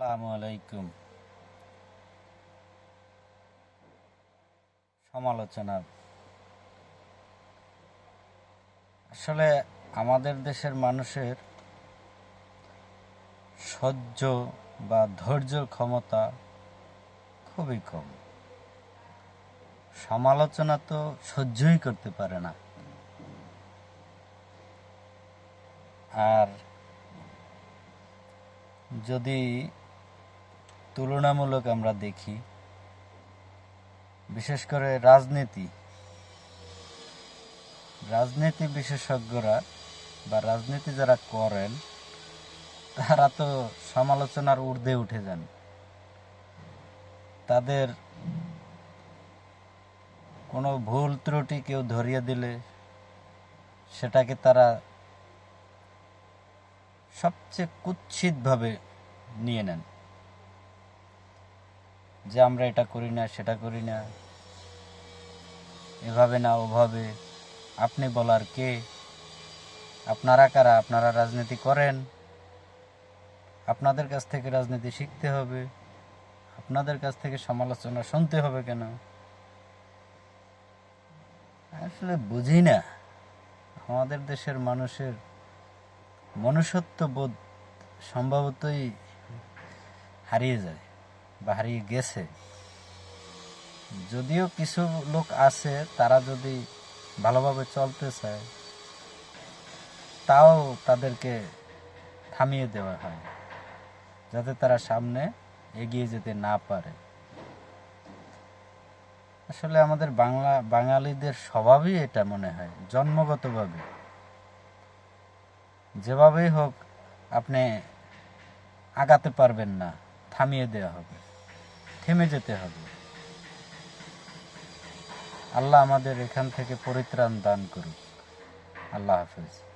আসসালামু আলাইকুম। সমালোচনা। আসলে আমাদের দেশের মানুষের সহ্য বা ধৈর্য ক্ষমতা খুবই কম। সমালোচনা তো সহ্যই করতে পারে না। আর যদি তুলনামূলক আমরা দেখি, বিশেষ করে রাজনীতি। রাজনীতি বিশেষজ্ঞরা বা রাজনীতি যারা করেন, তারা তো সমালোচনার ঊর্ধ্বে উঠে যান। তাদের কোনো ভুল ত্রুটি কেউ ধরিয়ে দিলে, সেটাকে তারা সবচেয়ে কুৎসিতভাবে নিয়ে নেন। যে আমরা এটা করি না, সেটা করি না। এভাবে না, ওভাবে। আপনি বলার কে? আপনারা কারা? আপনারা রাজনীতি করেন। আপনাদের কাছ থেকে রাজনীতি শিখতে হবে। আপনাদের কাছ থেকে সমালোচনা শুনতে হবে কেন? আসলে বুঝি না। আমাদের দেশের মানুষের মনুষ্যত্ব বোধ সম্ভবতই হারিয়ে যায়। বা হারিয়ে গেছে। যদিও কিছু লোক আছে, তারা যদি ভালোভাবে চলতে চায়, তাও তাদেরকে থামিয়ে দেওয়া হয়, যাতে তারা সামনে এগিয়ে যেতে না পারে। আসলে আমাদের বাংলা, বাঙালিদের স্বভাবই এটা মনে হয়, জন্মগতভাবে। যেভাবেই হোক, আপনি আগাতে পারবেন না, থামিয়ে দেওয়া হবে। থেমে যেতে হবে। আল্লাহ আমাদের এখান থেকে পরিত্রাণ দান করুক। আল্লাহ হাফেজ।